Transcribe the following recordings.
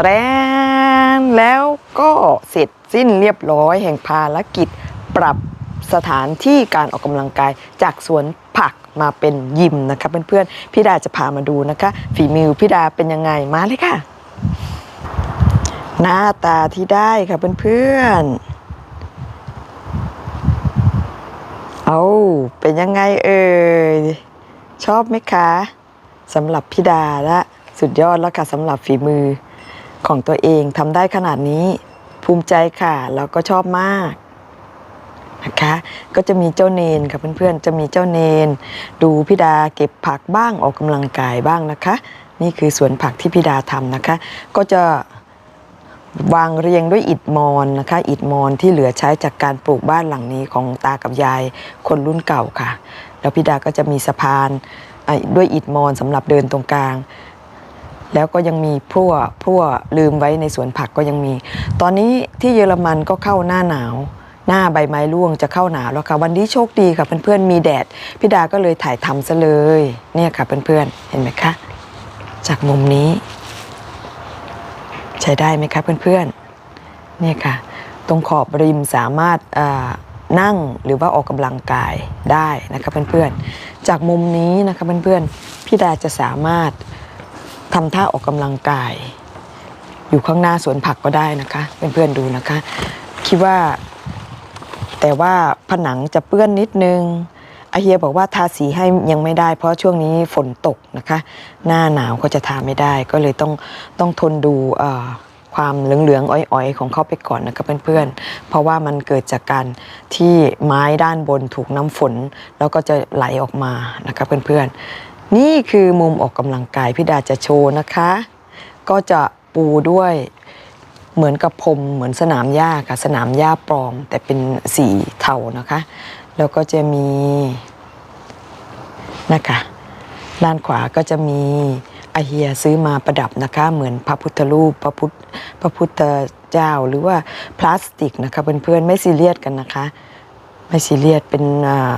แตรนแล้วก็เสร็จสิ้นเรียบร้อยแห่งภารกิจปรับสถานที่การออกกำลังกายจากสวนผักมาเป็นยิมนะคะเพื่อนๆพี่ดาจะพามาดูนะคะ ฝีมือพี่ดาเป็นยังไงมาเลยค่ะ หน้าตาที่ได้ค่ะเพื่อนๆเอาเป็นยังไงเอ่ยชอบไหมคะสำหรับพี่ดาละสุดยอดแล้วค่ะสำหรับฝีมือ ของตัวเองทำได้ขนาดนี้ ภูมิใจค่ะ แล้วก็ชอบมากนะคะก็จะมีเจ้าเนนค่ะเพื่อนๆ จะมีเจ้าเนน ดูพี่ดาเก็บผักบ้างออกกำลังกายบ้างนะคะ นี่คือสวนผักที่พี่ดาทำนะคะ ก็จะวางเรียงด้วยอิฐมอนนะคะอิฐมอนที่เหลือใช้จากการปลูกบ้านหลังนี้ของตากับยายคนรุ่นเก่าค่ะ แล้วพี่ดาก็จะมีสะพานด้วยอิฐมอนสำหรับเดินตรงกลาง แล้วก็ยังมีพั่วพั่วลืมไว้ในสวนผักก็ยังมี ตอนนี้ที่เยอรมันก็เข้าหน้าหนาว หน้าใบไม้ร่วงจะเข้าหนาวแล้วค่ะ วันนี้โชคดีค่ะเพื่อนๆมีแดดพี่ดาก็เลยถ่ายทำซะเลย เนี่ยค่ะเพื่อนๆเห็นไหมคะ จากมุมนี้ ใช้ได้ไหมคะเพื่อนๆเนี่ยค่ะ ตรงขอบริมสามารถนั่งหรือว่าออกกำลังกายได้นะคะเพื่อนๆ จากมุมนี้นะคะเพื่อนๆพี่ดาจะสามารถ ทำท่าออกกำลังกาย อยู่ข้างหน้าสวนผักก็ได้นะคะเพื่อนๆดูนะคะ คิดว่า แต่ว่าผนังจะเปื้อนนิดนึงอาเฮียบอกว่าทาสีให้ยังไม่ได้ เพราะช่วงนี้ฝนตกนะคะ หน้าหนาวก็จะทาไม่ได้ ก็เลยต้องต้องทนดูความเหลืองๆอ้อยๆ ของเขาไปก่อนนะคะเพื่อนๆ เพราะว่ามันเกิดจากการที่ไม้ด้านบนถูกน้ำฝน แล้วก็จะไหลออกมานะคะเพื่อนๆ นี่คือมุมออกกำลังกายพี่ดาจะโชว์นะคะ ก็จะปูด้วยเหมือนกับพรมเหมือนสนามหญ้าค่ะ สนามหญ้าปลอม แต่เป็นสีเทานะคะ แล้วก็จะมีนะคะด้านขวาก็จะมีอาเฮียซื้อมาประดับนะคะ เหมือนพระพุทธรูปพระพุทธพระพุทธเจ้าหรือว่าพลาสติกนะคะเพื่อนๆไม่ซีเรียสกันนะคะ ไม่ซีเรียสเป็นอ่า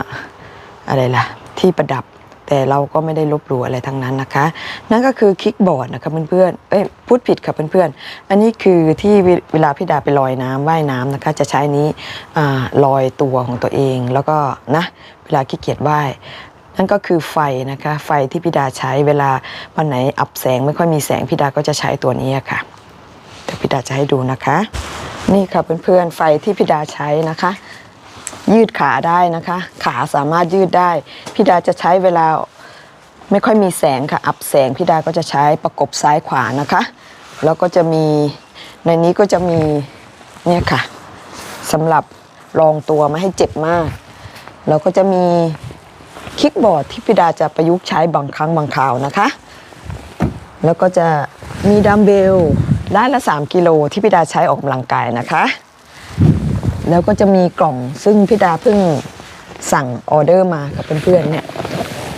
อะไรล่ะที่ประดับ แต่เราก็ไม่ได้ลบหลู่อะไรทั้งนั้นนะคะ นั่นก็คือคิกบอร์ดนะคะเพื่อนๆเอ้ยพูดผิดค่ะเพื่อนๆ อันนี้คือที่เวลาพี่ดาไปลอยน้ำว่ายน้ำนะคะ จะใช้นี้ลอยตัวของตัวเอง แล้วก็นะเวลาขี้เกียจว่ายนั่นก็คือไฟนะคะ ไฟที่พี่ดาใช้เวลาวันไหนอับแสงไม่ค่อยมีแสงพี่ดาก็จะใช้ตัวนี้ค่ะเดี๋ยวพี่ดาจะให้ดูนะคะ นี่ค่ะเพื่อนๆไฟที่พี่ดาใช้นะคะ ยืดขาได้นะคะ ขาสามารถยืดได้ พี่ดาจะใช้เวลาไม่ค่อยมีแสงค่ะ อับแสงพี่ดาก็จะใช้ประกบซ้ายขวานะคะ แล้วก็จะมีในนี้ก็จะมีเนี่ยค่ะสำหรับรองตัวไม่ให้เจ็บมาก แล้วก็จะมีคิกบอร์ดที่พี่ดาจะประยุกต์ใช้บางครั้งบางคราวนะคะ แล้วก็จะมีดัมเบลด้านละ 3 กิโลที่พี่ดาใช้ออกกำลังกายนะคะ แล้วก็จะมีกล่องซึ่งพี่ดาเพิ่งสั่งออเดอร์มากับเพื่อนๆเนี่ย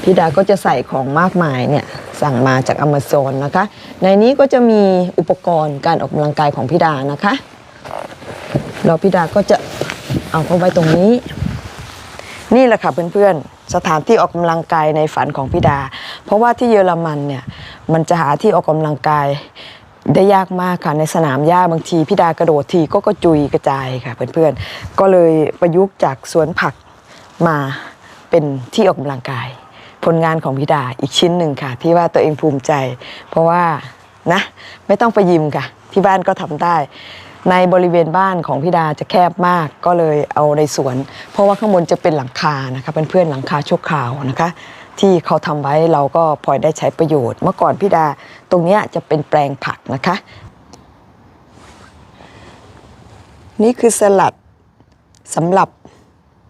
พี่ดาก็จะใส่ของมากมายเนี่ยสั่งมาจาก Amazon นะคะ ในนี้ก็จะมีอุปกรณ์การออกกำลังกายของพี่ดานะคะแล้วพี่ดาก็จะเอาเข้าไว้ตรงนี้ นี่แหละค่ะเพื่อนๆสถานที่ออกกำลังกายในฝันของพี่ดา เพราะว่าที่เยอรมันเนี่ยมันจะหาที่ออกกำลังกาย ได้ยากมากค่ะในสนามหญ้าบางทีพี่ดากระโดดทีก็กระจุยกระจายค่ะเพื่อนๆ ก็เลยประยุกต์จากสวนผักมาเป็นที่ออกกำลังกาย ผลงานของพี่ดาอีกชิ้นหนึ่งค่ะ ที่ว่าตัวเองภูมิใจ เพราะว่านะไม่ต้องไปยิมค่ะ ที่บ้านก็ทำได้ ในบริเวณบ้านของพี่ดาจะแคบมากก็เลยเอาในสวน เพราะว่าข้างบนจะเป็นหลังคานะคะเป็นเพื่อนหลังคาชั่วคราวนะคะที่เขาทำไว้เราก็พลอยได้ใช้ประโยชน์ เมื่อก่อนพี่ดาตรงเนี้ยจะเป็นแปลงผัก นะคะ นี่คือสลัดสำหรับ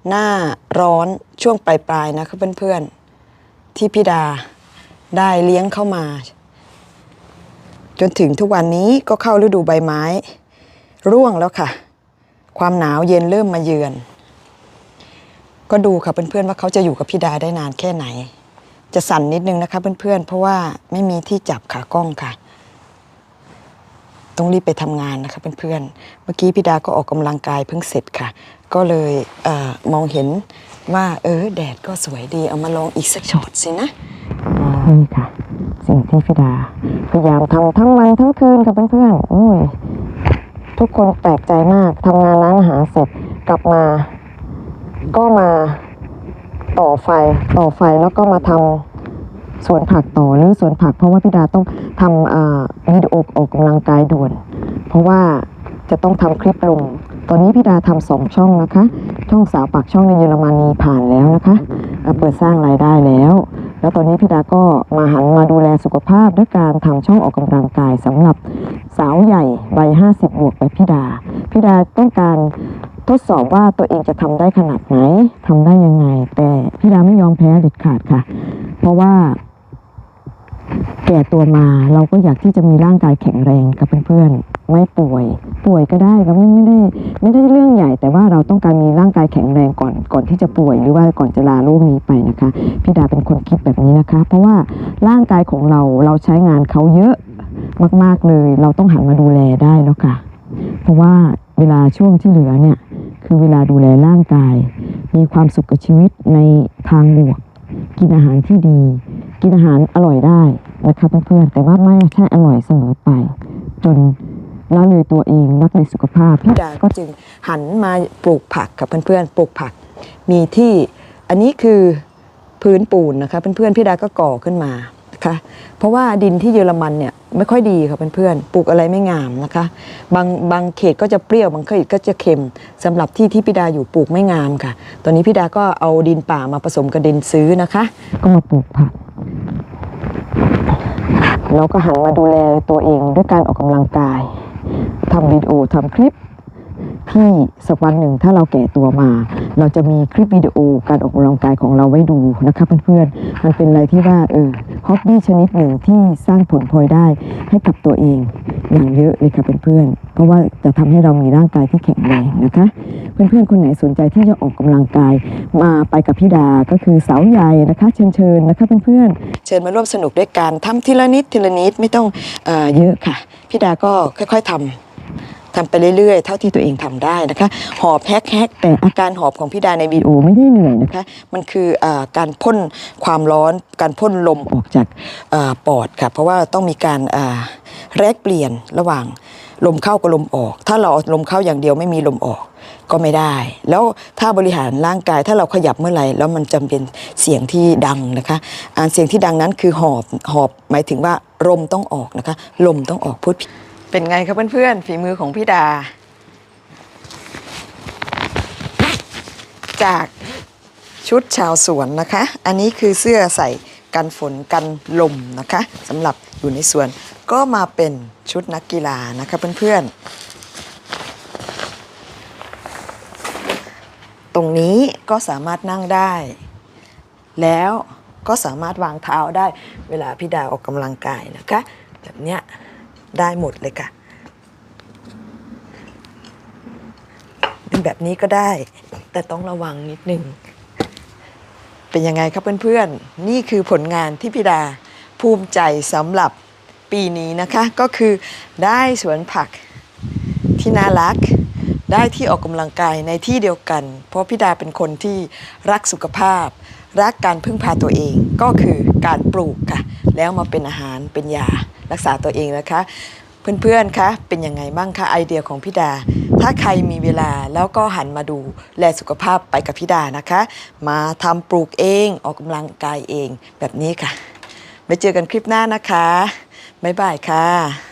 หน้าร้อนช่วงปลายๆนะคะเพื่อนๆ ที่พี่ดาได้เลี้ยงเข้ามา จนถึงทุกวันนี้ก็เข้าฤดูใบไม้ ร่วงแล้วค่ะ ความหนาวเย็นเริ่มมาเยือน ก็ดูค่ะเพื่อนๆว่าเขาจะอยู่กับพี่ดาได้นานแค่ไหน จะสั่นนิดนึงนะคะเพื่อนๆ เพราะว่าไม่มีที่จับขากล้องค่ะ ต้องรีบไปทำงานนะคะเพื่อนๆ เมื่อกี้พี่ดาก็ออกกำลังกายเพิ่งเสร็จค่ะ ก็เลยเออมองเห็นว่าเออแดดก็สวยดีเอามาลองอีกสักช็อตสินะนี่ค่ะ สิ่งที่พี่ดาพยายามทำทั้งวันทั้งคืนกับเพื่อนๆโอ้ยทุกคนแปลกใจมากทำงานร้านอาหารเสร็จกลับมา ก็มาต่อไฟต่อไฟแล้วก็มาทำ สวนผักต่อหรือสวนผัก เพราะว่าพี่ดาต้องทำวิดีโอออกกำลังกายด่วน เพราะว่าจะต้องทำคลิปลง ตอนนี้พี่ดาทำสองช่องนะคะ ช่องสาวปากช่องในเยอรมนีผ่านแล้วนะคะ เปิดสร้างรายได้แล้ว แล้วตอนนี้พี่ดาก็มาหันมาดูแลสุขภาพด้วยการทำช่องออกกำลังกายสำหรับสาวใหญ่วัย50 บวกไปพี่ดา พี่ดาต้องการทดสอบว่าตัวเองจะทำได้ขนาดไหนทำได้ยังไง แต่พี่ดาไม่ยอมแพ้เด็ดขาดค่ะ เพราะว่า แก่ตัวมาเราก็อยากที่จะมีร่างกายแข็งแรงกับเพื่อนๆไม่ป่วย ป่วยก็ได้ก็ไม่ไม่ได้ไม่ได้เรื่องใหญ่ แต่ว่าเราต้องการมีร่างกายแข็งแรงก่อนก่อนที่จะป่วยหรือว่าก่อนจะลาโลกนี้ไปนะคะพี่ดาเป็นคนคิดแบบนี้นะคะ เพราะว่าร่างกายของเราเราใช้งานเขาเยอะมาก ๆเลย เราต้องหันมาดูแลได้แล้วค่ะ เพราะว่าเวลาช่วงที่เหลือเนี่ยคือเวลาดูแลร่างกาย มีความสุขกับชีวิตในทางบวก กินอาหารที่ดี กินอาหารอร่อยได้นะคะเพื่อนๆแต่ว่าไม่ใช่อร่อยเสมอไป จนละเลยตัวเองรักในสุขภาพพี่ดาก็จึงหันมาปลูกผักกับเพื่อนๆปลูกผัก มีที่อันนี้คือพื้นปูนนะคะเพื่อนๆพี่ดาก็ก่อขึ้นมานะคะเพราะว่าดินที่เยอรมันเนี่ยไม่ค่อยดีค่ะเพื่อนๆปลูกอะไรไม่งามนะคะบางบางเขตก็จะเปรี้ยวบางเขตก็จะเค็มสำหรับที่ที่พี่ดาอยู่ปลูกไม่งามค่ะ ตอนนี้พี่ดาก็เอาดินป่ามาผสมกับดินซื้อนะคะ ก็มาปลูกผัก เราก็หันมาดูแลตัวเองด้วยการออกกำลังกายทำวิดีโอทำคลิปที่สักวันหนึ่งถ้าเราแก่ตัวมา เราจะมีคลิปวิดีโอการออกกำลังกายของเราไว้ดูนะคะเพื่อนๆมันเป็นอะไรที่ว่าเออฮอบบี้ชนิดหนึ่งที่สร้างผลพลอยได้ให้กับตัวเองอย่างเยอะเลยค่ะเพื่อนๆ เพราะว่าจะทำให้เรามีร่างกายที่แข็งแรงนะคะ เพื่อนๆคนไหนสนใจที่จะออกกำลังกายมาไปกับพี่ดาก็คือเสาใหญ่นะคะ เชิญเชิญนะคะเพื่อนๆเชิญมาร่วมสนุกด้วยการทำทีละนิดทีละนิดไม่ต้องเอเยอะค่ะพี่ดาก็ค่อยๆทำทำไปเรื่อยๆ เท่าที่ตัวเองทำได้นะคะ หอบแฮกแฮกแต่อาการหอบของพี่ดาในวิดีโอไม่ได้เหนื่อยนะคะ มันคืออการพ่นความร้อน การพ่นลมออกจากอปอดค่ะ เพราะว่าต้องมีการแลกเปลี่ยนระหว่าง ลมเข้ากับลมออก ถ้าเราลมเข้าอย่างเดียวไม่มีลมออกก็ไม่ได้ แล้วถ้าบริหารร่างกายถ้าเราขยับเมื่อไหร่แล้วมันจำเป็นเสียงที่ดังนะคะอ่าเสียงที่ดังนั้นคือหอบหอบหมายถึงว่าลมต้องออกนะคะ ลมต้องออกพูดผิดเป็นไงครับเพื่อนๆฝีมือของพี่ดา จากชุดชาวสวนนะคะ อันนี้คือเสื้อใส่กันฝนกันลมนะคะสำหรับอยู่ในสวน ก็มาเป็นชุดนักกีฬานะคะเพื่อนๆ ตรงนี้ก็สามารถนั่งได้ แล้วก็สามารถวางเท้าได้เวลาพี่ดาออกกำลังกายนะคะ แบบเนี้ยได้หมดเลยค่ะเป็นแบบนี้ก็ได้ แต่ต้องระวังนิดนึง เป็นยังไงครับเพื่อนๆ นี่คือผลงานที่พี่ดาภูมิใจสำหรับ ปีนี้นะคะก็คือได้สวนผักที่น่ารัก ได้ที่ออกกำลังกายในที่เดียวกัน เพราะพี่ดาเป็นคนที่รักสุขภาพ รักการพึ่งพาตัวเองก็คือการปลูกค่ะ แล้วมาเป็นอาหารเป็นยารักษาตัวเองนะคะ เพื่อนๆคะเป็นยังไงบ้างคะไอเดียของพี่ดา ถ้าใครมีเวลาแล้วก็หันมาดูแลสุขภาพไปกับพี่ดานะคะ มาทำปลูกเองออกกำลังกายเองแบบนี้ค่ะไว้เจอกันคลิปหน้านะคะ บ๊ายบายค่ะ